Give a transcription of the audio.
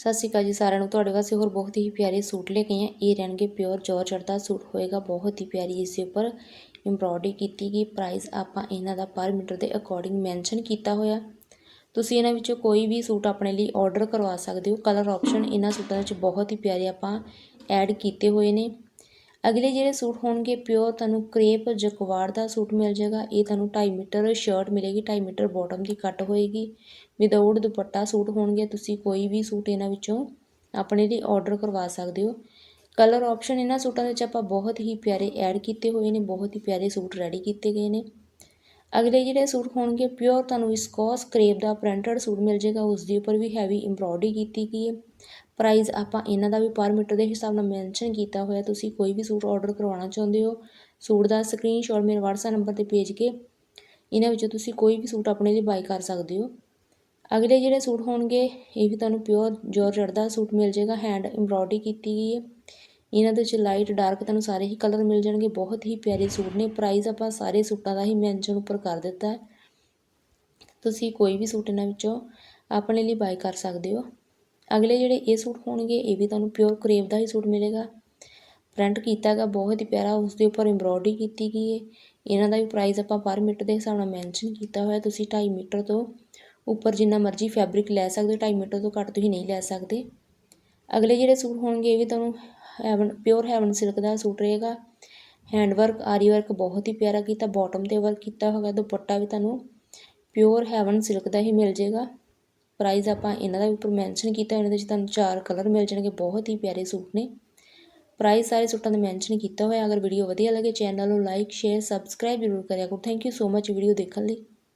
ਸਤਿ ਸ਼੍ਰੀ ਅਕਾਲ ਜੀ ਸਾਰਿਆਂ ਨੂੰ। ਤੁਹਾਡੇ ਵਾਸਤੇ ਹੋਰ ਬਹੁਤ ਹੀ ਪਿਆਰੇ ਸੂਟ ਲੈ ਕੇ ਆਏ ਇਹ ਰਹਿਣਗੇ ਪਿਓਰ ਜਾਰਜਟ ਦਾ ਸੂਟ। ਹੋਏਗਾ ਬਹੁਤ ਹੀ ਪਿਆਰੀ ਇਸ ਦੇ ਉੱਪਰ ਐਮਬ੍ਰੋਇਡਰੀ ਕੀਤੀ ਗਈ ਪ੍ਰਾਈਸ ਆਪਾਂ ਇਹਨਾਂ ਦਾ ਪਰ ਮੀਟਰ ਦੇ ਅਕੋਰਡਿੰਗ ਮੈਂਸ਼ਨ ਕੀਤਾ ਹੋਇਆ। ਤੁਸੀਂ ਇਹਨਾਂ ਵਿੱਚੋਂ ਕੋਈ ਵੀ ਸੂਟ ਆਪਣੇ ਲਈ ਆਰਡਰ ਕਰਵਾ ਸਕਦੇ ਹੋ। ਕਲਰ ਆਪਸ਼ਨ ਇਹਨਾਂ ਸੂਟਾਂ ਵਿੱਚ ਬਹੁਤ ਹੀ ਪਿਆਰੇ ਆਪਾਂ ਐਡ ਕੀਤੇ ਹੋਏ ਨੇ। ਅਗਲੇ ਜਿਹੜੇ ਸੂਟ ਹੋਣਗੇ ਪਿਓਰ ਤੁਹਾਨੂੰ ਕ੍ਰੇਪ ਜਕਵਾੜ ਦਾ ਸੂਟ ਮਿਲ ਜਾਏਗਾ। ਇਹ ਤੁਹਾਨੂੰ 2.5 ਮੀਟਰ ਸ਼ਰਟ ਮਿਲੇਗੀ 2.5 ਮੀਟਰ ਬਾਟਮ ਦੀ ਕੱਟ ਹੋਏਗੀ। ਵਿਦਆਊਟ ਦੁਪੱਟਾ ਸੂਟ ਹੋਣਗੇ, ਤੁਸੀਂ ਕੋਈ ਵੀ ਸੂਟ ਇਹਨਾਂ ਵਿੱਚੋਂ ਆਪਣੇ ਲਈ ਆਰਡਰ ਕਰਵਾ ਸਕਦੇ ਹੋ। ਕਲਰ ਆਪਸ਼ਨ ਇਹਨਾਂ ਸੂਟਾਂ ਦੇ ਵਿੱਚ ਆਪਾਂ ਬਹੁਤ ਹੀ ਪਿਆਰੇ ਐਡ ਕੀਤੇ ਹੋਏ ਨੇ, ਬਹੁਤ ਹੀ ਪਿਆਰੇ ਸੂਟ ਰੈਡੀ ਕੀਤੇ ਗਏ ਨੇ। ਅਗਲੇ ਜਿਹੜੇ ਸੂਟ ਹੋਣਗੇ ਪਿਓਰ ਤੁਹਾਨੂੰ ਵਿਸਕੋਸ ਕਰੇਪ ਦਾ ਪ੍ਰਿੰਟਡ ਸੂਟ ਮਿਲ ਜਾਏਗਾ ਉਸ ਦੇ ਉੱਪਰ ਵੀ ਹੈਵੀ ਐਮਬ੍ਰੋਇਡਰੀ ਕੀਤੀ ਗਈ ਹੈ। ਪ੍ਰਾਈਸ ਆਪਾਂ ਇਹਨਾਂ ਦਾ ਵੀ ਪਰ ਮੀਟਰ ਦੇ ਹਿਸਾਬ ਨਾਲ ਮੈਂਸ਼ਨ ਕੀਤਾ ਹੋਇਆ, ਤੁਸੀਂ ਕੋਈ ਵੀ ਸੂਟ ਆਰਡਰ ਕਰਵਾਉਣਾ ਚਾਹੁੰਦੇ ਹੋ, ਸੂਟ ਦਾ ਸਕਰੀਨਸ਼ਾਟ ਮੇਰੇ WhatsApp ਨੰਬਰ ਤੇ ਭੇਜ ਕੇ ਇਹਨਾਂ ਵਿੱਚੋਂ ਤੁਸੀਂ ਕੋਈ ਵੀ ਸੂਟ ਆਪਣੇ ਲਈ ਬਾਈ ਕਰ ਸਕਦੇ ਹੋ। ਅਗਲੇ ਜਿਹੜੇ ਸੂਟ ਹੋਣਗੇ, ਇਹ ਵੀ ਤੁਹਾਨੂੰ ਪਿਓਰ ਜਾਰਜਟ ਦਾ ਸੂਟ ਮਿਲ ਜਾਏਗਾ ਹੈਂਡ ਐਮਬ੍ਰੋਇਡਰੀ ਕੀਤੀ ਗਈ ਹੈ। ਇਹਨਾਂ ਦੇ ਵਿੱਚ ਲਾਈਟ ਡਾਰਕ ਤੁਹਾਨੂੰ ਸਾਰੇ ਹੀ ਕਲਰ ਮਿਲ ਜਾਣਗੇ। ਬਹੁਤ ਹੀ ਪਿਆਰੇ ਸੂਟ ਨੇ। ਪ੍ਰਾਈਸ ਆਪਾਂ ਸਾਰੇ ਸੂਟਾਂ ਦਾ ਹੀ ਮੈਂਸ਼ਨ ਉੱਪਰ ਕਰ ਦਿੱਤਾ ਤੁਸੀਂ ਕੋਈ ਵੀ ਸੂਟ ਇਹਨਾਂ ਵਿੱਚੋਂ ਆਪਣੇ ਲਈ ਬਾਈ ਕਰ ਸਕਦੇ ਹੋ। ਅਗਲੇ ਜਿਹੜੇ ਇਹ ਸੂਟ ਹੋਣਗੇ, ਇਹ ਵੀ ਤੁਹਾਨੂੰ ਪਿਓਰ ਕਰੇਵ ਦਾ ਹੀ ਸੂਟ ਮਿਲੇਗਾ। ਪ੍ਰਿੰਟ ਕੀਤਾ ਹੈਗਾ, ਬਹੁਤ ਹੀ ਪਿਆਰਾ। ਉਸ ਦੇ ਉੱਪਰ ਐਮਬ੍ਰੋਇਡਰੀ ਕੀਤੀ ਗਈ ਹੈ। ਇਹਨਾਂ ਦਾ ਵੀ ਪ੍ਰਾਈਸ ਆਪਾਂ ਪਰ ਮੀਟਰ ਦੇ ਹਿਸਾਬ ਨਾਲ ਮੈਂਸ਼ਨ ਕੀਤਾ ਹੋਇਆ। ਤੁਸੀਂ 2.5 ਮੀਟਰ ਤੋਂ ਉੱਪਰ ਜਿੰਨਾ ਮਰਜ਼ੀ ਫੈਬਰਿਕ ਲੈ ਸਕਦੇ ਹੋ। 2.5 ਮੀਟਰ ਤੋਂ ਘੱਟ ਤੁਸੀਂ ਨਹੀਂ ਲੈ ਸਕਦੇ। ਅਗਲੇ ਜਿਹੜੇ ਸੂਟ ਹੋਣਗੇ ਇਹ ਵੀ ਤੁਹਾਨੂੰ ਹੈਵਨ ਪਿਓਰ ਹੈਵਨ ਸਿਲਕ ਦਾ ਸੂਟ ਰਹੇਗਾ। ਹੈਂਡ ਵਰਕ ਆਰੀ ਵਰਕ ਬਹੁਤ ਹੀ ਪਿਆਰਾ ਕੀਤਾ ਬਾਟਮ ਤੇ ਵਰਕ ਕੀਤਾ ਹੋਗਾ ਦੁਪੱਟਾ ਵੀ ਤੁਹਾਨੂੰ ਪਿਓਰ ਹੈਵਨ ਸਿਲਕ ਦਾ ਹੀ ਮਿਲ ਜਾਏਗਾ। ਪ੍ਰਾਈਸ ਆਪਾਂ ਇਹਨਾਂ ਦਾ ਵੀ ਉੱਪਰ ਮੈਂਸ਼ਨ ਕੀਤਾ, ਇਹਨਾਂ ਦੇ ਵਿੱਚ ਤੁਹਾਨੂੰ ਚਾਰ ਕਲਰ ਮਿਲ ਜਾਣਗੇ, ਬਹੁਤ ਹੀ ਪਿਆਰੇ ਸੂਟ ਨੇ। ਪ੍ਰਾਈਸ ਸਾਰੇ ਸੂਟਾਂ ਦਾ ਮੈਂਸ਼ਨ ਕੀਤਾ ਹੋਇਆ, ਅਗਰ ਵੀਡੀਓ ਵਧੀਆ ਲੱਗੇ ਚੈਨਲ ਨੂੰ ਲਾਈਕ ਸ਼ੇਅਰ ਸਬਸਕ੍ਰਾਈਬ ਜ਼ਰੂਰ ਕਰਿਆ ਕਰੋ। Thank you so much video ਦੇਖਣ ਲਈ।